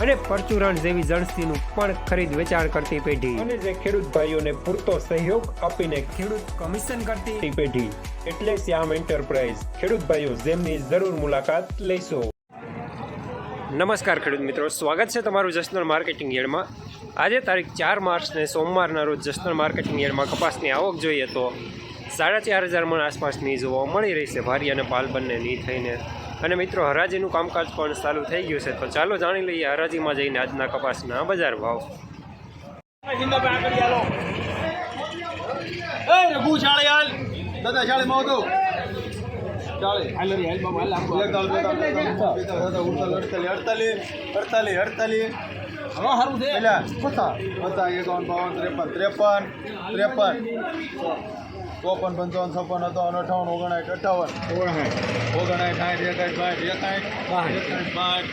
અને પરચુરણ જેવી જણસીનું પણ ખરીદ વેચાણ કરતી પેઢી. અને જે ખેડૂત ભાઈઓને પૂરતો સહયોગ આપીને ખેડૂત કમિશન કરતી પેઢી. એટલે શ્યામ એન્ટરપ્રાઇઝ ખેડૂત ભાઈઓ જેમની જરૂર મુલાકાત લેશો. નમસ્કાર ખેડૂત મિત્રો. સ્વાગત છે તમારું જસનલ માર્કેટિંગ યાર્ડમાં. આજે તારીખ ચાર માર્ચને સોમવારના રોજ જસનલ માર્કેટિંગ યાર્ડમાં કપાસની આવક જોઈએ તો સાડા ચાર હજાર મણ આસપાસની જોવા મળી રહી છે. ભારી અને પાલ બંનેની થઈને. અને મિત્રો હરાજીનું કામકાજ પણ ચાલુ થઈ ગયું છે. તો ચાલો જાણી લઈએ હરાજીમાં જઈને આજના કપાસના બજાર ભાવ. દાદા શાળે માં આવતો. શાળે બેતાલ, બેતાલ, બેતાલ, બેતાલ, ઉડતાલ, અડતાલી, અડતાલી, અડતાલી, અડતાલી. પેલા, પચાસ, પચાસ, એકાવન, બાવન, ત્રેપન, ત્રેપન, ત્રેપન, ચોપન, પંચાવન, છપ્પન, સત્તાવન, અઠાવન, ઓગણસાઠ, અઠાવન, ઓગણસાઠ, સાઠ, એકાઠ, બાઠ, એકાઠ, બાઠ.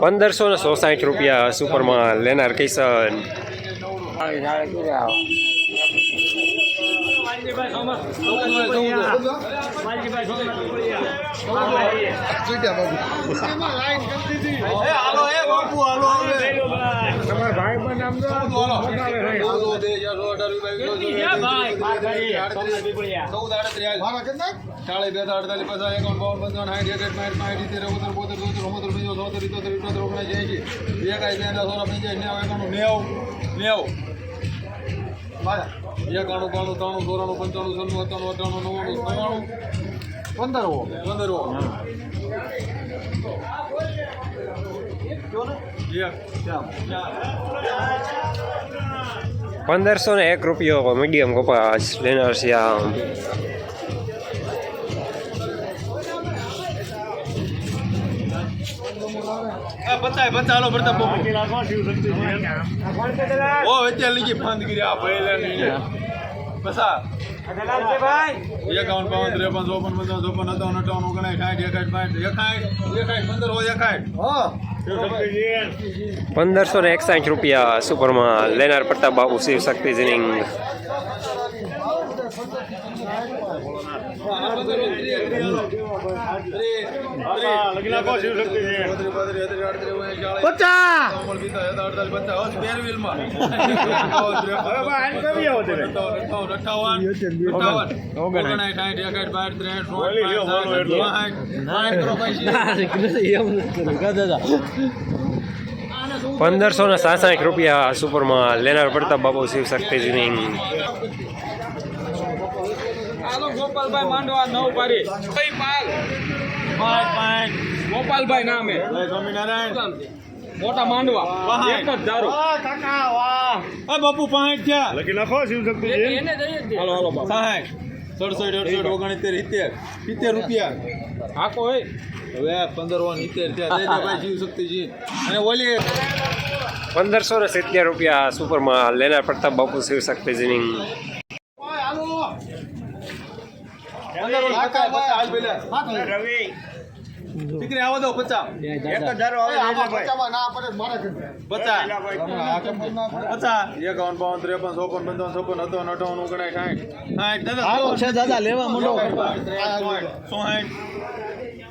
પંદરસો ને સો સાઠ રૂપિયા સુપરમાં લેનાર કિશન. ચૌદ, બે, અડતાલીસ, પચાસ, એકાવન, બાવન, પંચાવન, સાઠ, એકસઠ, બાસઠ, બાસઠ, સિત્તેર, જાય બોતેર, ચોતેર, ઓગણસત્તર, પંચોતેર, છોતેર, ઇઠોતેર, ઇઠોતેર, ઓગણસી, એંશી, એકાસી, સોળ, પંચ્યાસી, નેવું, નેવું, નેવું. એકાણું, બાણું, ત્રાણું, ચોરાણું, પંચાણું, છન્નું, સત્તાણું, અઠાણું નવ્વાણું, નવ્વાણું, પંદરવો. પંદરવો. પંદરસો ને એક રૂપિયો મીડિયમ કપાસ લેનાર શ્યામ બતાય પડતા બહુ. ઓ, અત્યારે લીધી ફંદગીરી આ ભરેલા બસા. એકાવન બાવન, ત્રેપન, ચોપન, પંચાવન પંદરસો ને એકસાઠ રૂપિયા સુપરમાં લેનાર પ્રતાપ બાબુ શિવ શક્તિ જીનિંગ પંદરસો ને સાસાઠ રૂપિયા સુપરમાં લેનાર પ્રતાપ બાબુ શિવ શક્તિ જીનિંગ ગોપાલભાઈ માંડવા નવ પારી ગોપાલભાઈ નામે. મોટા માંડવા. એક જ દારૂ. બાપુ પાંચ થયા. એને દઈએ જ દે. હાલો હાલો બાપુ. સાહેબ સડસઠ અડસઠ ઓગણસિત્તેર સિત્તેર. સિત્તેર રૂપિયા. હાકો હોય. હવે પંદર વન સિત્તેર થયા. જીવ શક્તિજી. અને ઓલી પંદરસો ને સિત્તેર રૂપિયા સુપરમાં લેનાર પ્રતાપ બાપુ શિવ શક્તિ જીનિંગ દીકરી આવો દો પચાસ પચાસ પચાસ એકાવન બાવન ત્રેપન ચોપન પંચાવન છપ્પન સત્તાવન અઠાવન ઓગણાઠ સાઠ સાઠ દાદા દાદા લેવા માંડો સોસાઠ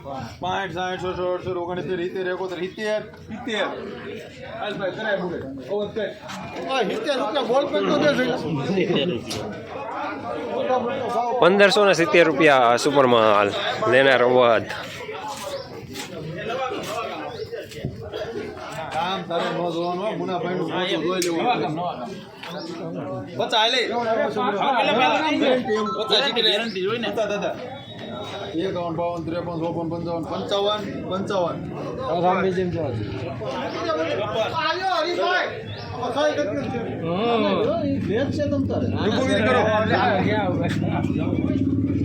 પાંઠ સાઠ સો અડસઠ ઓગણસિત્તેર સિત્તેર એકોતેર સિત્તેર સિત્તેર. હાલ કરાય બોલે સિત્તેર રૂપિયા બોલ પેન તો દે પંદરસો ને સિત્તેર રૂપિયા સુપરમાં લેનાર અવાજ. કામ તારે ન જોવાનું મુનાભાઈ નું મોટું જોઈ લેવું. બચ્ચા હાલે. બચ્ચા શીખી લે. દાદા એકાવન બાવન ત્રેપન ચોપન પંચાવન પંચાવન પંચાવન.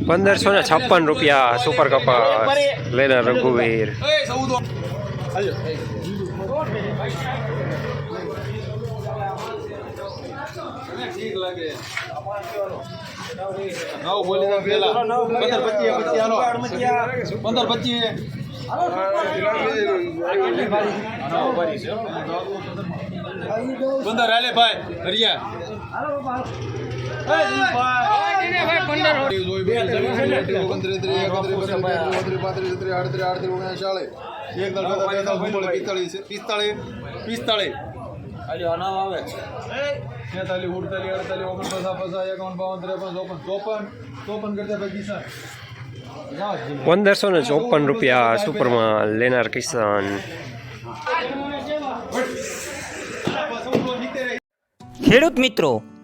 પંદરસો ને છપ્પન રૂપિયા સુપર કપાસ લેનાર રઘુવીર. સૌદો. હાલ્યો. નવ બોલી પેલા પંદર પચીસ પચીસ હાલો પંદર પચીસ પંદર હાલે ભાઈ હરિયા પિસ્તાળીસ પિસ્તાળીસ છેતાલીસ ઉડતાલીસ અડતાલીસ ઓગણપચાસ પચાસ એકાવન બાવન ત્રેપન ચોપન ચોપન ચોપન કરતા પૈકી સર પંદરસો ને ચોપન રૂપિયા સુપરમાં લેનાર કિસાન. ખેડૂત મિત્રો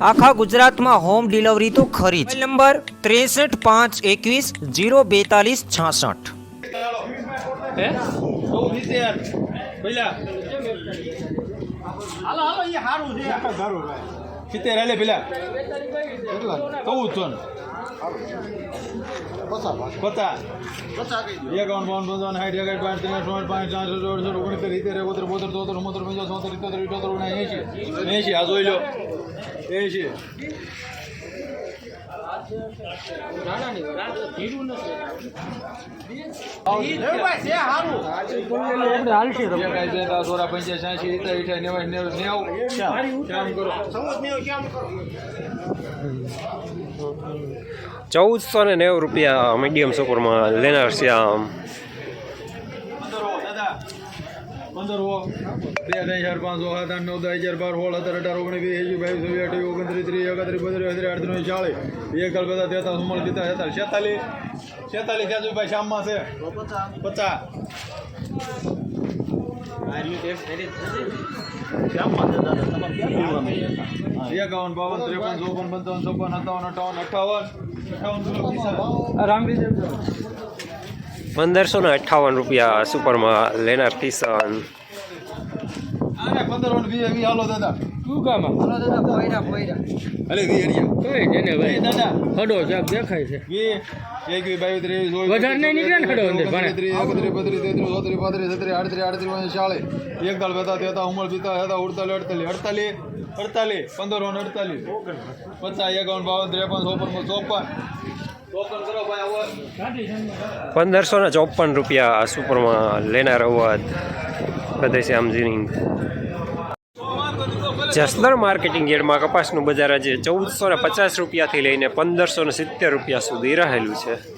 આખા ગુજરાતમાં હોમ ડિલિવરી તો ખરી જ. નંબર ત્રેસઠ પાંચ એકવીસ જીરો બેતાલીસ છાસઠ. હે? ચૌદ સારું પેલા સિત્તેર હાલે પેલા. ચૌદ છો પચાસ. એકાવન, બાવન, પંચાવન, સાઠ એકાઠ પાંચ ત્રણ પાંચ પાંચ, ચાર ચોર ઓગણીસ સિત્તેર એકોતેર, બોતેર, ચોતેર મોતેર પંચાસ ચોતેર ઇત્તોતેર ઇઠોતેર ઓગણ એંશી. એંશી, આ જોઈ લો. એંશી. ચૌદસો ને નેવું રૂપિયા મીડિયમ સુપરમાં લેનાર શ્યામ પંદર પંદર હો. બે ત્રણ ચાર પાંચ છ સાત આઠ નવ દસ બાર સોળ સત્તર અઢાર ઓગણીસ વીસ એકવીસ બાવીસ ચોવીસ અઠ્યાવીસ ઓગણત્રીસ ત્રીસ એકત્રીસ બત્રીસ અત્રીસ આડત્રીસ ચાલીસ. એક કાલ બધા તેતા સુમળ પિતા છેતાલીસ છેતાલીસ છેતાલીસ શ્યામમાં છે પચાસ. એકાવન બાવન ત્રેપન ચોપન પંચાવન છપ્પન સત્તાવન અઠાવન અઠાવન અઠાવન કિલો પીસા. પંદરસો ને અઠ્ઠાવન રૂપિયા સુપરમાં લેનાર કિસાન. અડતાલીસ પંદર અડતાલીસ. પચાસ એકાવન બાવન ત્રેપન ચોપન ચોપન. પંદરસો ને ચોપન રૂપિયા સુપરમાં લેનાર અવાજ. શ્યામજીની. જસદણ માર્કેટિંગ યાર્ડમાં કપાસનું બજાર આજે ચૌદસો ને પચાસ રૂપિયાથી લઈને પંદરસો ને સિત્તેર રૂપિયા સુધી રહેલું છે.